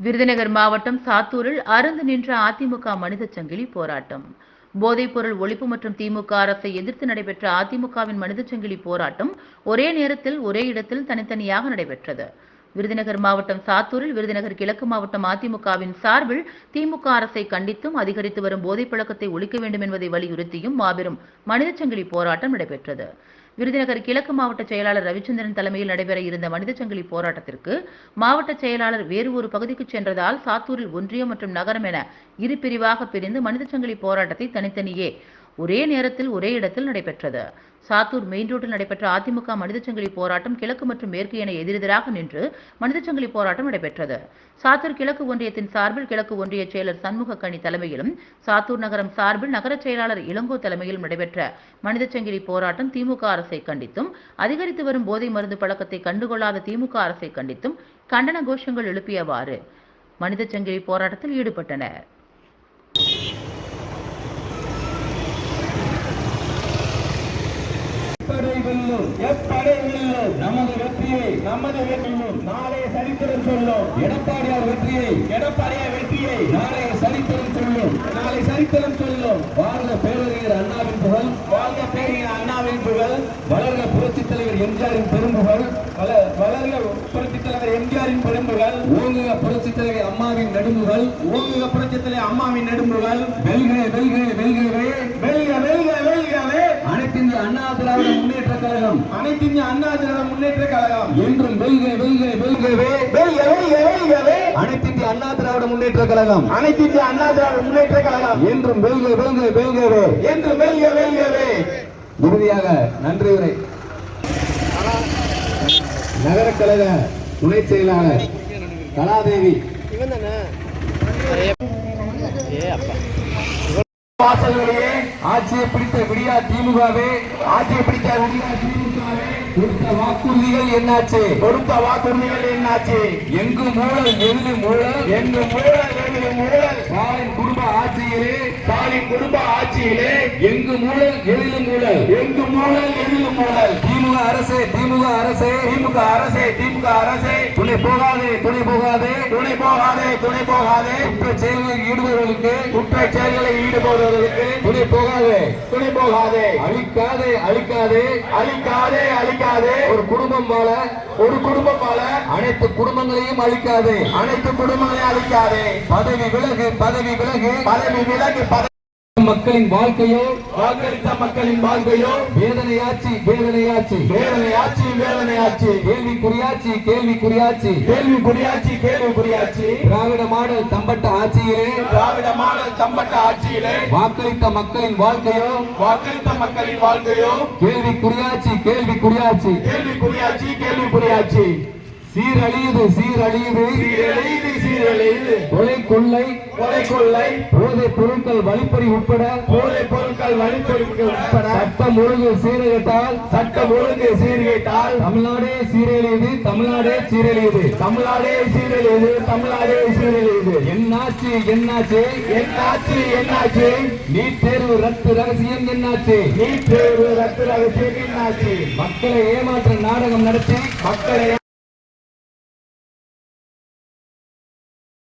விருதுநகர் மாவட்டம் சாத்தூரில் அறந்து நின்ற அதிமுக மனித சங்கிலி போராட்டம். போதைப்பொருள் ஒழிப்பு மற்றும் திமுக அரசை எதிர்த்து நடைபெற்ற அதிமுகவின் மனித சங்கிலி போராட்டம் ஒரே நேரத்தில் ஒரே இடத்தில் தனித்தனியாக நடைபெற்றது. விருதுநகர் மாவட்டம் சாத்தூரில் விருதுநகர் கிழக்கு மாவட்டம் அதிமுகவின் சார்பில் திமுக அரசை கண்டித்தும் அதிகரித்து வரும் போதைப் பழக்கத்தை ஒழிக்க வேண்டும் என்பதை வலியுறுத்தியும் மாபெரும் மனித சங்கிலி போராட்டம் நடைபெற்றது. விருதுநகர் கிழக்கு மாவட்ட செயலாளர் ரவிச்சந்திரன் தலைமையில் நடைபெற இருந்த மனித சங்கிலி போராட்டத்திற்கு மாவட்ட செயலாளர் வேறு ஒரு பகுதிக்கு சென்றதால் சாத்தூரில் ஒன்றியம் மற்றும் நகரம் என இரு பிரிவாக பிரிந்து மனித சங்கிலி போராட்டத்தை தனித்தனியே ஒரே நேரத்தில் ஒரே இடத்தில் நடைபெற்றது. சாத்தூர் மெயின் ரோட்டில் நடைபெற்ற அதிமுக மனிதச்சங்கிலி போராட்டம் கிழக்கு மற்றும் மேற்கு என எதிரெதிராக நின்று மனிதச் சங்கிலி போராட்டம் நடைபெற்றது. சாத்தூர் கிழக்கு ஒன்றியத்தின் சார்பில் கிழக்கு ஒன்றிய செயலர் சண்முக கனி தலைமையிலும் சாத்தூர் நகரம் சார்பில் நகரச் செயலாளர் இளங்கோ தலைமையிலும் நடைபெற்ற மனிதச்சங்கிலி போராட்டம் திமுக அரசை கண்டித்தும் அதிகரித்து வரும் போதை மருந்து பழக்கத்தை கண்டுகொள்ளாத திமுக அரசை கண்டித்தும் கண்டன கோஷங்கள் எழுப்பியவாறு மனிதச்சங்கிலி போராட்டத்தில் ஈடுபட்டனர். எப்படை வெல்லும் எப்படை வெல்லும்? நமது வெற்றியை நமது வெற்றியும் நாளை சரித்திரம் சொல்லும். எடப்பாடியார் வெற்றியை எடப்பாடியார் வெற்றியை நாளைய சரித்திரம் சொல்லும். நாளை சரித்திரம் சொல்லும். வாழ்க பேரறிஞர் அண்ணாவின் புகழ் வாழ்க பேரறிஞர் அண்ணாவின் புகழ். வளர்க புரட்சித் தலைவர் எம்ஜிஆரின் பெரும்புகழ். வள- வளர்க புரட்சித் தலைவர் எம்ஜிஆரின் பெரும்புகழ். ஓங்குக புரட்சித் தலைவர் அம்மாவின் நெடும்புகள் ஓங்குக புரட்சித் தலைவர் அம்மாவின் நெடும்புகள் வெல்க வெல்க வெல்கவே. வெல்க வெல்க வெல்கவே கழகம். அனைத்து இந்திய அண்ணா திராவிட முன்னேற்ற கழகம். என்றும் வெல்க வெல்க வெல்கவே வெல்க வெல்க வெல்கவே அனைத்து இந்திய அண்ணா திராவிட முன்னேற்ற கழகம். அனைத்து இந்திய அண்ணா திராவிட முன்னேற்ற கழகம். என்றும் வெல்க வெல்க வெல்கவே என்றும் வெல்க வெல்கவே இறுதியாக நன்றி உரை. நகர கழக துணை செயலாளர் கலாதேவி. வாசல்களே ஆட்சியை பிடித்த விடியா திமுகவே ஆட்சியை பிடித்த விடியா திமுகவே கொடுத்த வாக்குறுதிகள் என்னாச்சு? கொடுத்த வாக்குறுதிகள் என்னாச்சு? எங்கு மூழல் எதிரு மூழல் எங்கு மூழல் எதிரு மூழல் ஸ்டாலின் குடும்ப ஆட்சியிலே. ஸ்டாலின் குடும்ப ஆட்சியிலே. எங்கு மூழல் எதிரு மூழல் எங்கு மூழல் எதிரு மூழல் திமுக அரசே திமுக அரசே. திமுக அரசே திமுக அரசே. துணை போகாதே துணை போகாதே. துணை போகாதே துணை போகாதே. குற்ற செயல்களில் ஈடுபடுவதற்கு குற்ற செயல்களில் ஈடுபடுவதற்கு துணை போகாதே. துணை போகாதே. அழிக்காதே அழிக்காதே. அழிக்காதே அழிக்காதே. ஒரு குடும்பம் வாழ ஒரு குடும்பம் வாழ. அனைத்து குடும்பங்களையும் அழிக்காதே. அனைத்து குடும்பங்களையும் அழிக்காதே. பதவி விலகு பதவி விலகு. பதவி விலகு பதவி மக்களின் வாழ்க்கையோ வாக்களித்த மக்களின் வாழ்க்கையோ வேதனையாச்சு வேதனையாச்சு. வேதனையாச்சு வேதனையாச்சு. கேள்விக்குறியாச்சு கேள்விக்குறியாச்சு. கேள்விக்குறியாச்சு கேள்விக்குறியாச்சு. திராவிட மாடல் தம்பட்ட ஆட்சியிலே திராவிட மாடல் தம்பட்ட ஆட்சியிலே வாக்களித்த மக்களின் வாழ்க்கையோ வாக்களித்த மக்களின் வாழ்க்கையோ கேள்விக்குறியாச்சு கேள்விக்குறியாச்சு. கேள்விக்குறியாச்சு கேள்விக்குறியாச்சு. சீரழியுது சீரழியுது. சீரழியுது சீரழியுது. கொலை கொள்ளை கொலை கொள்ளை போதைப் பொருட்கள் வழிப்பறி உட்பட போதைப் பொருட்கள் வழிப்பறி உட்பட சட்டம் ஒழுங்கு சீரழித்தால் சட்டம் ஒழுங்கு சீர்கேட்டால் தமிழ்நாடே சீரழியுது தமிழ்நாடே சீரழியுது. தமிழ்நாடே சீரழியுது தமிழ்நாடே சீரழியுது. என்னாச்சு என்னாச்சு என்னாச்சு என்னாச்சு நீட் தேர்வு ரத்து ரகசியம் என்னாச்சு நீட் தேர்வு ரத்து ரகசியம் என்னாச்சு மக்களை ஏமாற்ற நாடகம் நடத்தி மக்களை